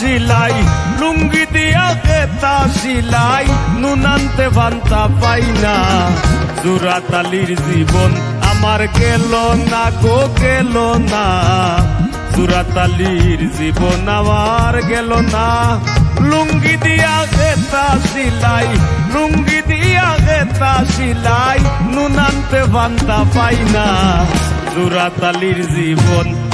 সিলাই, লুঙ্গি দিয়া খেতা সিলাই, নুনান্তে বান্তা পাই না। জুরাতালির জীবন আমার গেল না গো, গেল না। জুরাতালির জীবন আমার গেল না। লুঙ্গি দিয়া খেতা সিলাই, লুঙ্গি দিয়া খেতা সিলাই, নুনান্তে বান্তা পাই না। জুরাতালির জীবন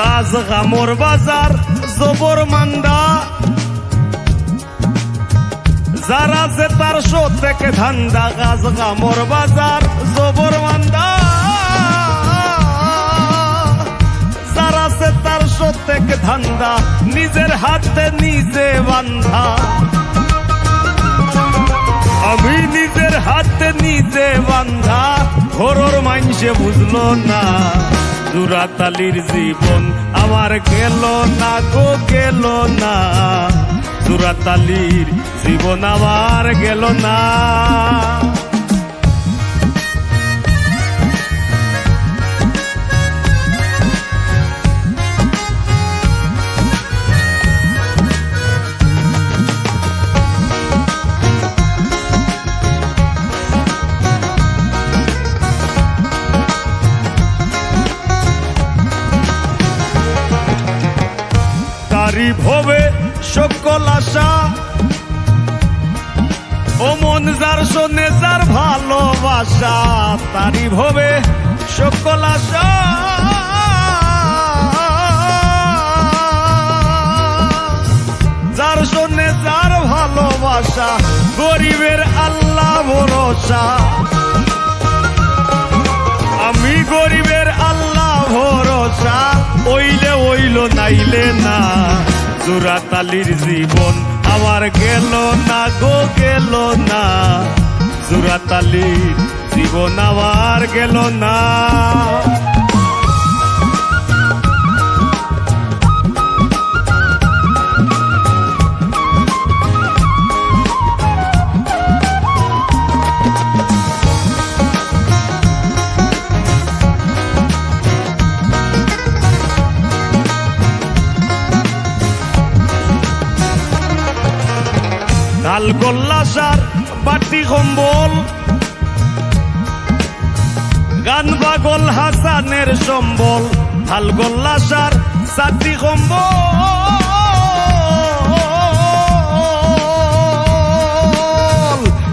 কাজ গামর বাজার, জবর মান্দা। যারা যে তার শো থেকে ধান্দা, গাছ গামর বাজার, জবর মান্দা। যারা সে তার শো থেকে ধান্দা, নিজের হাতে নিজে বান্ধা। আমি নিজের হাতে নিজে বান্ধা। ঘোরর মাইনসে বুঝলো না জুরাতালির জীবন আমার গেল না গো, গেল না। জুরাতালির জীবন আমার গেল না। ভবে সকল আশা। ও মন যার শোনে, যার ভালোবাসা তারি ভবে সকল আশা। যার শোনে, যার ভালোবাসা, গরিবের আল্লাহ ভরসা। আমি গরিবের আল্লাহ ভরসা, ওইলে ওইল, নাইলে না। জুরাতালির জীবন। আমার গেল না গো গেল না। জুরাতালির জীবন আমার গেল না। বাটি কম্বল গান বাগল হাসানের সম্বল ঢাল গোল্লা সার সাতি কম্বল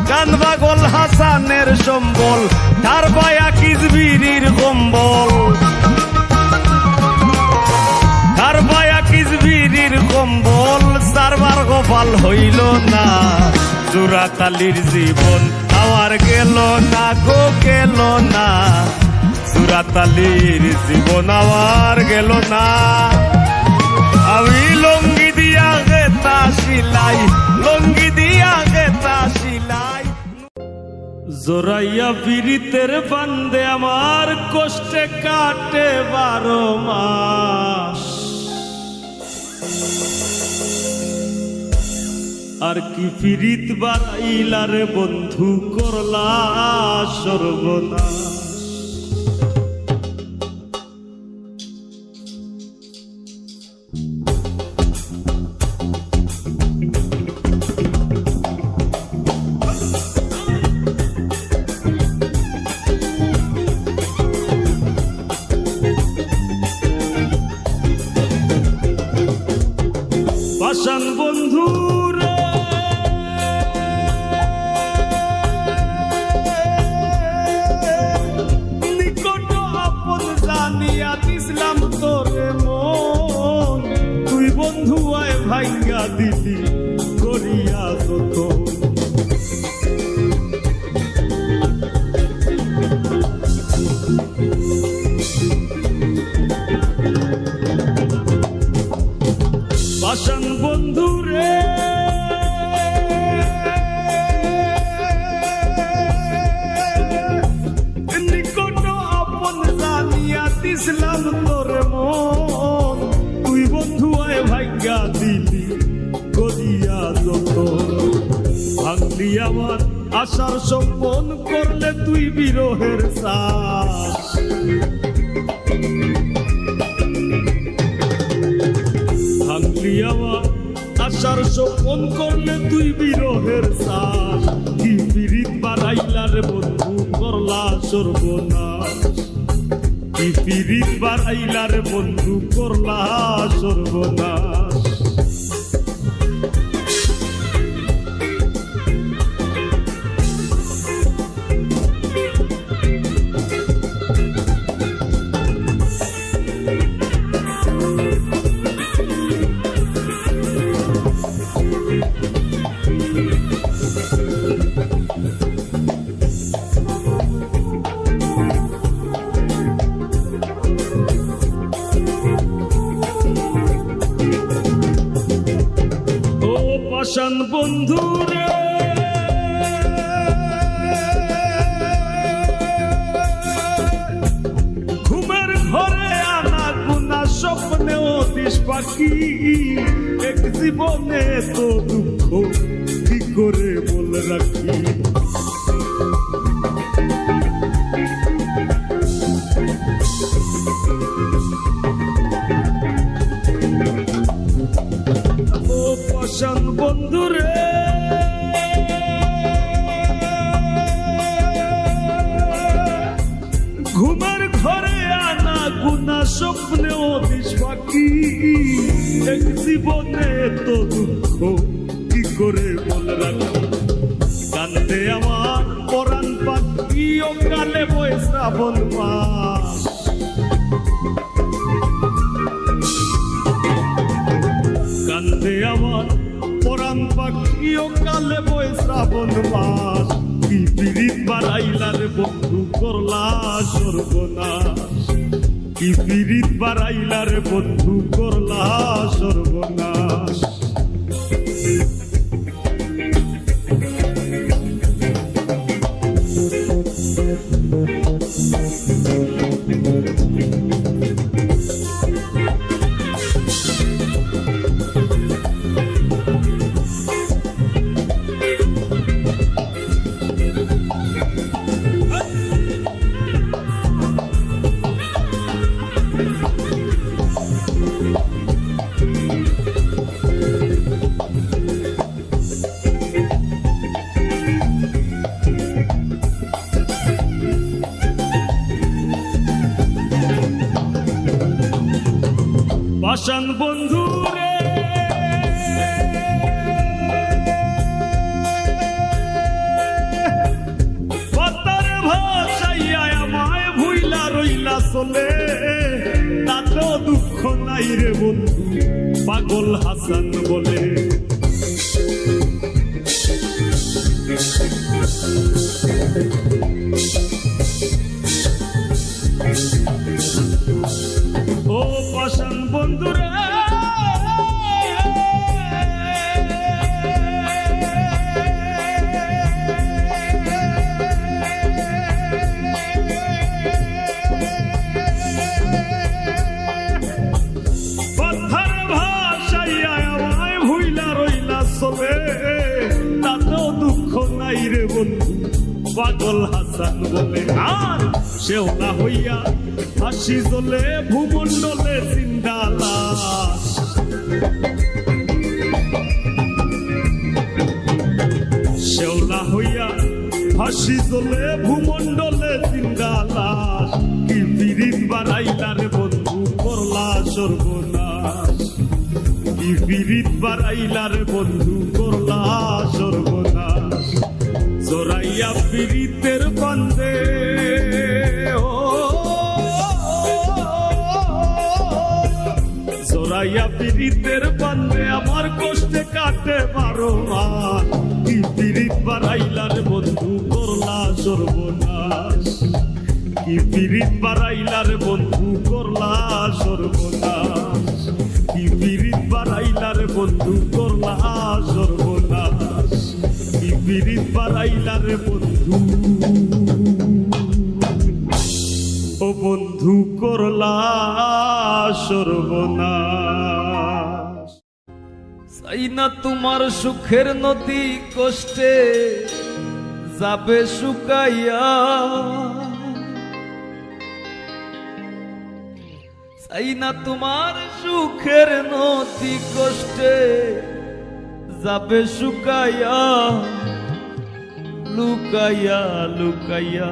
গান বাগল হাসানের সম্বল, তার বায়া কিজবিরির কম্বল। তার বায়া কিজবিরির কম্বল, সারবার গোপাল হইল না। জোড়াত জীবন। আমার গেল না গো, গেল না। জোড়াত তালির জীবন আমার গেল না। আমি লঙ্গি দিয়া গেতা শিলাই লঙ্গি দিয়া গেতা শিলাই জোরাইয়া বিরিতের বান্দে আমার কষ্টে কাটে বারো মাস। আর কি ফিরিত বাড়াইলার বন্ধু করলা সর্বনা সর্বনাশ। পৃথিবীর বাড়াইলার বন্ধু করলা সর্বনাশ। prometo de amar por alfa y ocale vuestra forma. Cante amar por alfa y ocale vuestra forma. Y pedir para bailar por tu cor la sorbona. Y pedir para por tu cor sorbona. Peace. হাসি চলে ভূমণ্ডলে সিন্দালাস শেওলা হইয়া হাসি চলে ভূমণ্ডলে সিন্দালাস কি পিরিত বাড়াইলার বন্ধু, করলা সর্বনাশ কি পিরিত বাড়াইলার বন্ধু, করলা সর্বনাশ জোরাইয়া পিরিতের বন্দে ও জোরাইয়া পিরিতের বন্দে আমার কষ্টে কাটে বারো মাস কি পিরিত বাড়াইলার বন্ধু, করলা সর্বনাশ। কি পিরিত বাড়াইলার বন্ধু, করলা সর্বনাশ। কি পিরিত বাড়াইলার বন্ধু, করলা সর্বনাশ। কি পিরিত বাড়াইলার বন্ধু। ও বন্ধু করলা সর্বনাশ। চাই না তোমার সুখের নদী কষ্টে যাবে শুকাইয়া। চাই না তোমার সুখের নদী কষ্টে যাবে শুকাইয়া, লুকাইয়া লুকাইয়া।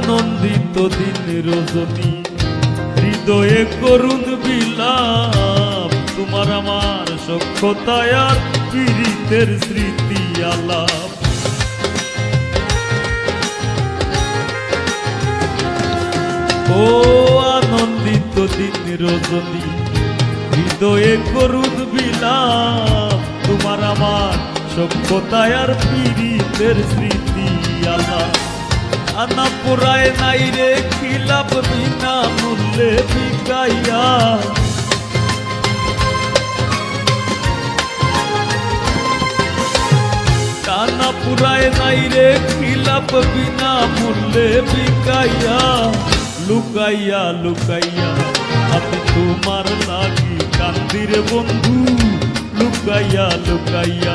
আনন্দিত দিন রজনী। হৃদয়ে করুণ বিলাপ, তোমার আমার সক্ষতায় আর পীড়িতের স্মৃতি আলাপ। ও আনন্দিত দিন রজনী, হৃদয়ে করুণ বিলাপ, তোমার আমার সভ্যতায় আর পীড়িতের স্মৃতি আলাপ। আনা পুরায় নাই রে খিলাপ বিনা মূল্যে বিকাইয়া কানা পুরায় নাই রে খিলাপ বিনা মূল্যে বিকাইয়া লুকাইয়া লুকাইয়া আমি তোমার লাগি কান্দির বন্ধু লুকাইয়া লুকাইয়া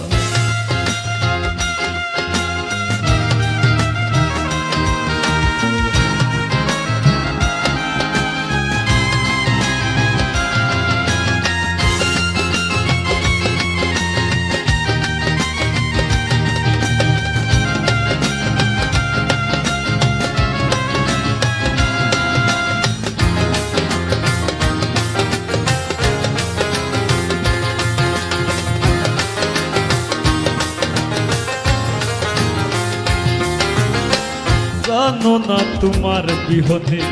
জানো না তোমার বিহনে?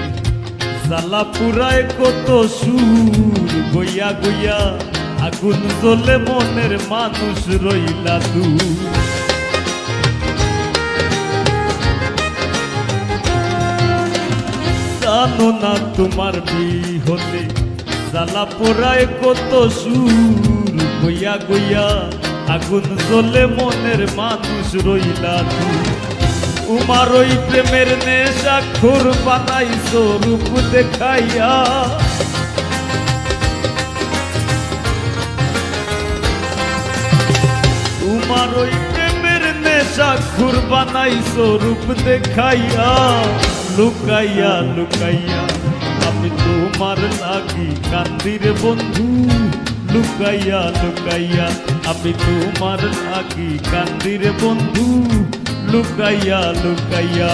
জ্বালা পুরায় কত সুর, গইয়া গইয়া আগুন জ্বলে মনের মানুষ রইলা দু জানো না তোমার বিহনে, জ্বালা পুরায় কত সুর, গইয়া গইয়া আগুন জ্বলে মনের মানুষ রইলা দূর। উমার ওই প্রেমের নেশা খুর বানাই স্বরূপ দেখাইয়া। উমার ওই প্রেমের নেশা খুর বানাই স্বরূপ দেখাইয়া। লুকাইয়া লুকাইয়া, আমি তোমার লাগি কান্দির বন্ধু। লুকাইয়া লুকাইয়া, আমি তোমার লাগি কান্দির বন্ধু। লুকাইয়া লুকাইয়া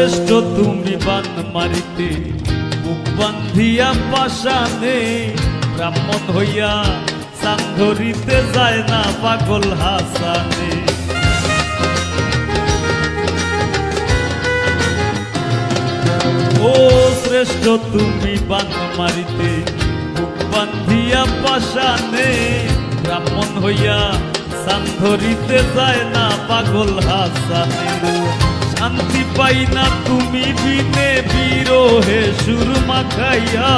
শ্রেষ্ঠ তুমি বান মারিতে বুক বান্ধিয়া পাশানে, ব্রাহ্মণ হইয়া ধরিতে যায় না পাগল হাসানে। ও শ্রেষ্ঠ তুমি বান মারিতে বুক বান্ধিয়া পাশানে, ব্রাহ্মণ হইয়া সান যায় না পাগল হাসানে। শান্তি পাই না তুমি বিনে বিরোহে সুর মাখাইয়া।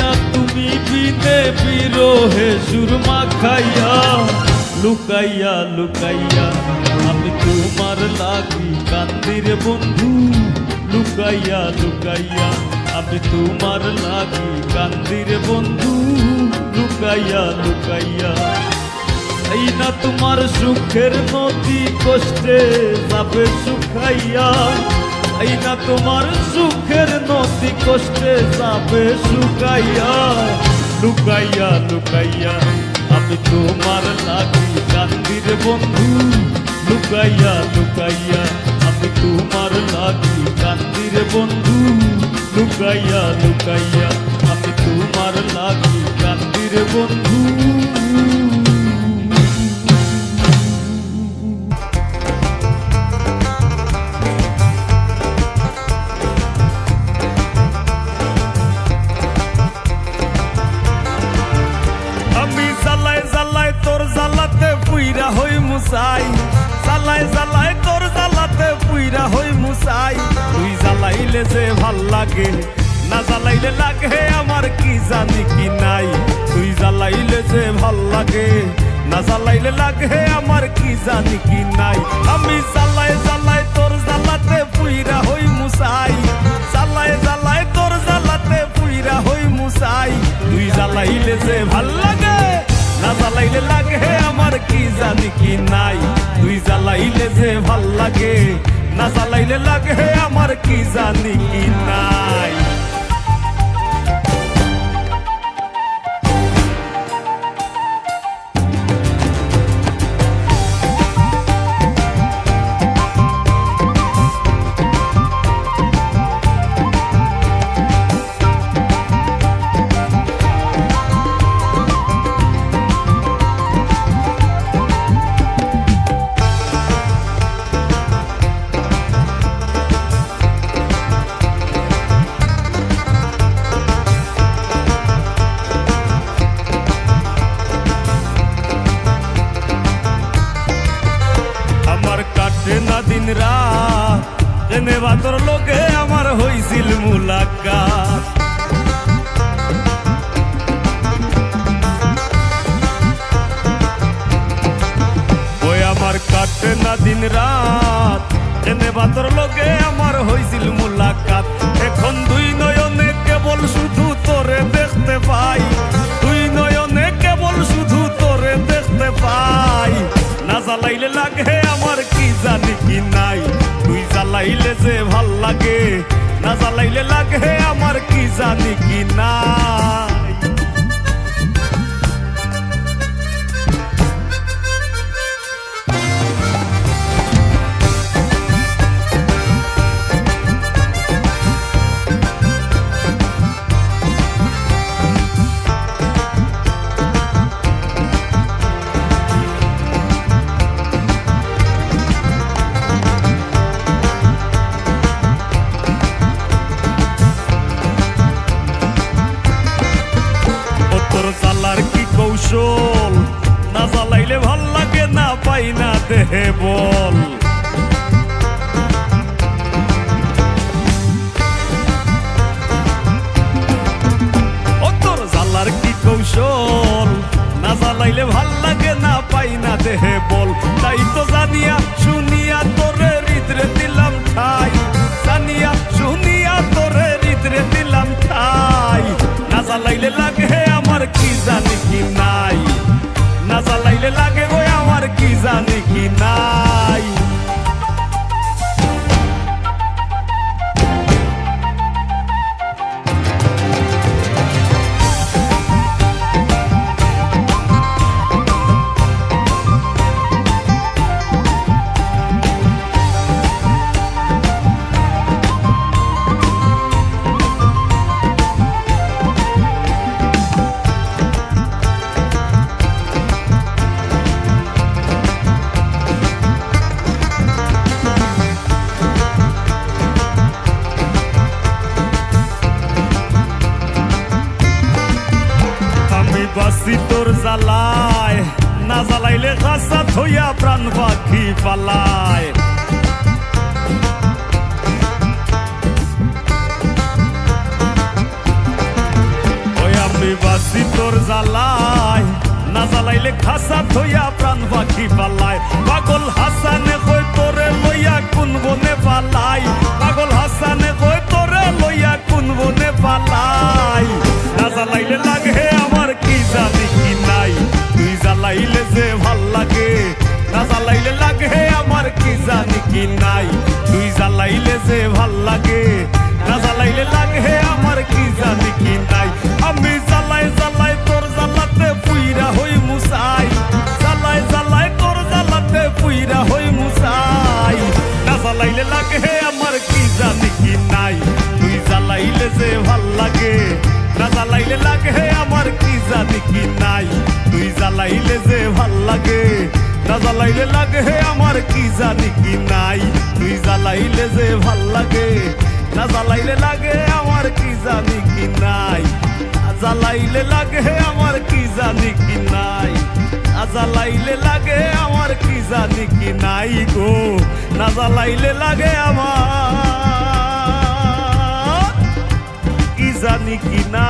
না তুমি বিনে বিরোহে সুর মাখাইয়া। লুকাইয়া লুকাইয়া, আমি তোমার লাগি কান্দির বন্ধু। লুকাইয়া লুকাইয়া, আমি তোমার লাগি কান্দির বন্ধু। লুকাইয়া লুকাইয়া। এই না তোমার সুখের নদী কষ্টে যাবে শুকাইয়া। এই না তোমার সুখের নদী কষ্টে যাবে শুকাইয়া। লুকাইয়া লুকাইয়া, আমি তোমার লাগি কান্দির বন্ধু। লুকাইয়া লুকাইয়া, আমি তোমার লাগি কান্দির বন্ধু। লুকাইয়া লুকাইয়া তোমার লাগি কান্দির বন্ধু। পুইরা হই মুসাই। জ্বালাই জ্বালাই তোর জ্বালাতে পুইরা হই মুসাই। তুই জ্বালাইলে যে ভালো লাগে না জ্বালাইলে লাগে আমার কি জানি কি নাই তুই জ্বালাইলে যে ভালো লাগে না জ্বালাইলে লাগে আমার কি জানি কি নাই আমি জ্বালাই জ্বালাই তোর জ্বালাতে পুইরা হই মুসাই জ্বালাই জ্বালাই তোর জ্বালাতে পুইরা হই মুসাই তুই জ্বালাইলে যে ভালো লাগে না জ্বালাইলে লাগে আমার কি জানি কি নাই তুই জ্বালাইলে যে ভালো লাগে না জ্বালাইলে লাগে আমার কি জানি কি নাই জেনে বাতর লোকে আমার হইছিল মুলাকাত। ওই আমার কাটে না দিন রাত এনে বাতর লোকে আমার হইছিল মুলাকাত। এখন দুই নয়নে কেবল শুধু তোরে দেখতে পাই। দুই নয়নে কেবল শুধু তোরে দেখতে পাই। না জ্বালাইলে লাগে আমার কি জানি কি নাই। জ্বালাইলে যে ভালো লাগে না জ্বালাইলে লাগে আমার কি জানি কি নাই কৌশল না জ্বালাইলে ভালো লাগে, না পাই না দেহে বল। তাই তো জানিয়া শুনিয়া তোরে হৃদরে দিলাম ঠাই জানিয়া শুনিয়া তোরে হৃদরে দিলাম ঠাই না জ্বালাইলে লাগে আমার কি জানি কি নাই। না জ্বালাইলে লাগে গো আমার কি জানি কি নাই। কি নাই? তুই জ্বালাইলে যে ভালো লাগে, না জ্বালাইলে লাগে আমার কি জানি কি নাই? আমি জ্বালাই জ্বালাই তোর জ্বালাতে পুইরা হই মুসাই। জ্বালাই জ্বালাই তোর জ্বালাতে পুইরা হই মুসাই। না জ্বালাইলে লাগে আমার কি জানি কি নাই? তুই জ্বালাইলে যে ভালো লাগে, না জ্বালাইলে লাগে আমার কি জানি কি নাই? তুই জ্বালাইলে যে ভালো লাগে না জ্বালাইলে লাগে আমার, কি জানি কি নাই। তুই জ্বালাইলে যে ভালো লাগে, না জ্বালাইলে লাগে আমার, কি জানি কি নাই। জ্বালাইলে লাগে আমার, কি জানি কি নাই। জ্বালাইলে লাগে আমার, কি জানি কি নাই গো। না জ্বালাইলে লাগে আমার, কি জানি কি না